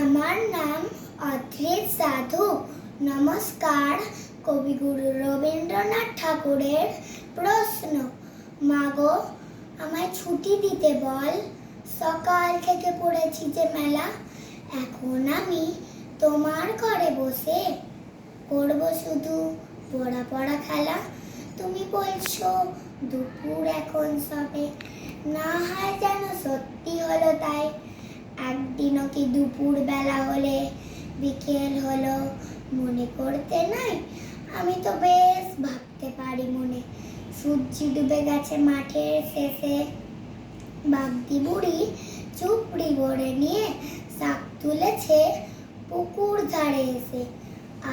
আমার নাম অদ্রিত সাধু। নমস্কার, কবিগুরু রবীন্দ্রনাথ ঠাকুরের প্রশ্ন। মাগো, আমায় ছুটি দিতে বল। সকাল থেকে পড়েছি যে মেলা। এখন আমি তোমার ঘরে বসে করব শুধু পড়া পড়া খেলা। তুমি বলছো, দুপুর এখন সবে। না হয় যেন সত্যি হলো তাই। একদিনও কি দুপুর বেলা হলে, বিকেল হলো মনে করতে নাই? আমি তো বেশ ভাবতে পারি মনে। সূর্যি ডুবে গেছে মাঠের শেষে। বাগদি বুড়ি চুপড়ি ভরে নিয়ে শাক তুলেছে পুকুর ধারে এসে।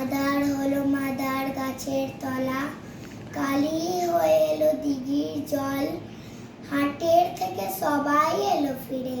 আদার হলো মাদার গাছের তলা। কালি হয়ে এলো দিঘির জল। হাটের থেকে সবাই এলো ফিরে।